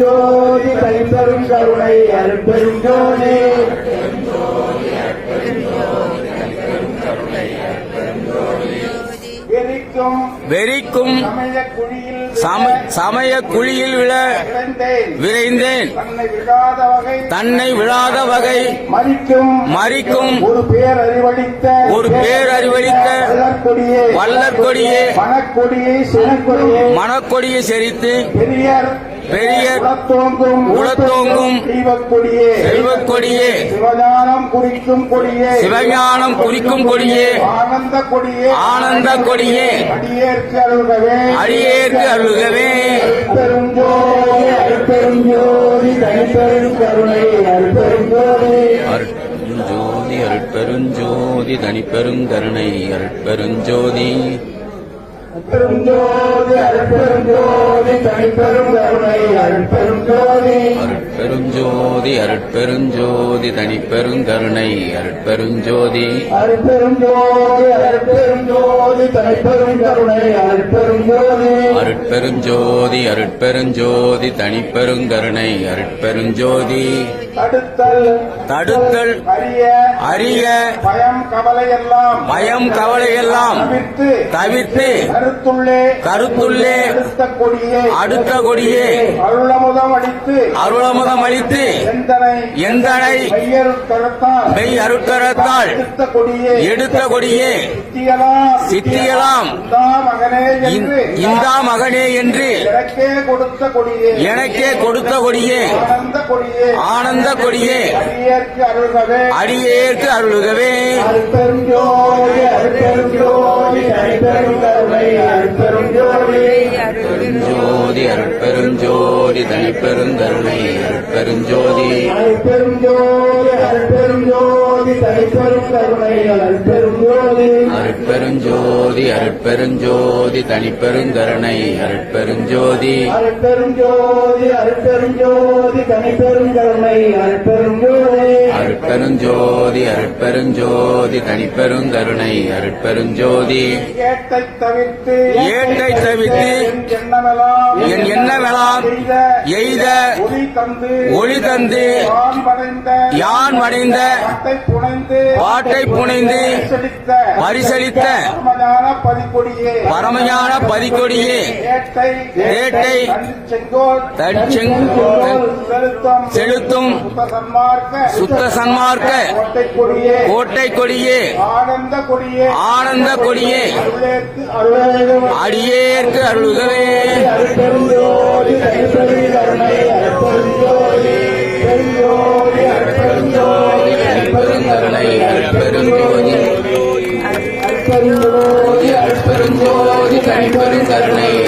ஜோதி கைப்பெரும் கருணை அருட்பெருஞ்சோதி எரிக்கும் வெறிக்கும் சமய குழியில் விழ விரைந்தேன். தன்னை விழாத வகை மறிக்கும். ஒரு பேரறிவளித்த வளர்கொடியே வல்லற்கொடியே மணக்கொடியே சினக்கொடியே மணக்கொடியை செறித்து பெரியர் பெரியர் உளத்தோங்கும் உளத்தோங்கும் தெய்வக்கொடியே செல்வக்கொடியே சிவஞானம் குறிக்கும் கொடியே சிவஞானம் குறிக்கும் கொடியே ஆனந்த கொடியே ஆனந்த கொடியே அடியேற்கு அருள்கவே அடியேற்கு அருள்கவே பெருஞ்சோதி அருட்பெருஞ்சோதி தனிப்பெரும் கருணை அருட்பெருஞ்சோதி அருட்பெருஞ்சோதி தனிப்பெருங்கருணை அருட்பெருஞ்சோதி பெருஞ்சோதி அருட்பெருஞ்சோதி தனிப்பெரும் கருணை அருட்பெருஞ்சோதி அருட்பெருஞ்சோதி அருட்பெருஞ்சோதி தனிப்பெருங்கருணை அருட்பெருஞ்சோதி அருட்பெருஞ்சோதி அருட்பெருஞ்சோதி தனிப்பெரும் கருணை அருட்பெருஞ்சோதி அருட்பெருஞ்சோதி அருட்பெருஞ்சோதி தனிப்பெருங்கருணை அருட்பெருஞ்சோதி தடுத்தல் தடுத்தல் அறிய அரிய பயம் கவலை எல்லாம் பயம் கவலையெல்லாம் தவிர்த்து தவிர்த்து கருத்துள்ளே. கருத்துள்ளே. அடுத்த கொடியே அடுத்த கொடியே. அருளமுதம் அளித்து. அருளமுகம் அளித்து. எந்தனை? மெய் அருட்கரத்தால். எடுத்த கொடியே. சித்தியலாம். இந்தா மகனே என்று. எனக்கே கொடுத்த கொடியே. கொடுத்த கொடியே. ஆனந்த கொடியே. ஆனந்த அருட்பெரும் ஜோதி. அருள்கவே அடியேற்கு அருள்கவே அருட்பெருஞ்சோதி அருட்பெருஞ்சோதி தனிப்பெரும் கருணை அருட்பெருஞ்சோதி பெருஞ்சோதி அருட்பெருஞ்சோதி தனிப்பெருங்கருணை அருட்பெருஞ்சோதி. அருட்பெருஞ்சோதி அருட்பெருஞ்சோதி தனிப்பெரும் கருணை தனிப்பெரும் அருட்பெருஞ்சோதி. அருட்பெருஞ்சோதி அருட்பெருஞ்சோதி தனிப்பெருங்கருணை அருட்பெருஞ்சோதி. ஏட்டை தவிர்த்து ஏட்டை தவிர்த்து என் எண்ணமெல்லாம் என் எண்ணமெல்லாம் செய்த எய்த ஒளி தந்து யான் மடைந்த பாட்டை புனைந்து பரிசளித்த பரமஞான பதிக்கொடியே ஏட்டை செலுத்தம் சுத்த சன்மார்க்க கோட்டை கொடியே ஆனந்த கொடியே அடியேற்கு அருள்கவே அருட்பெருஞ்சோதி அருட்பெருஞ்சோதி தனிப்பெருங்கருணை அருட்பெருஞ்சோதி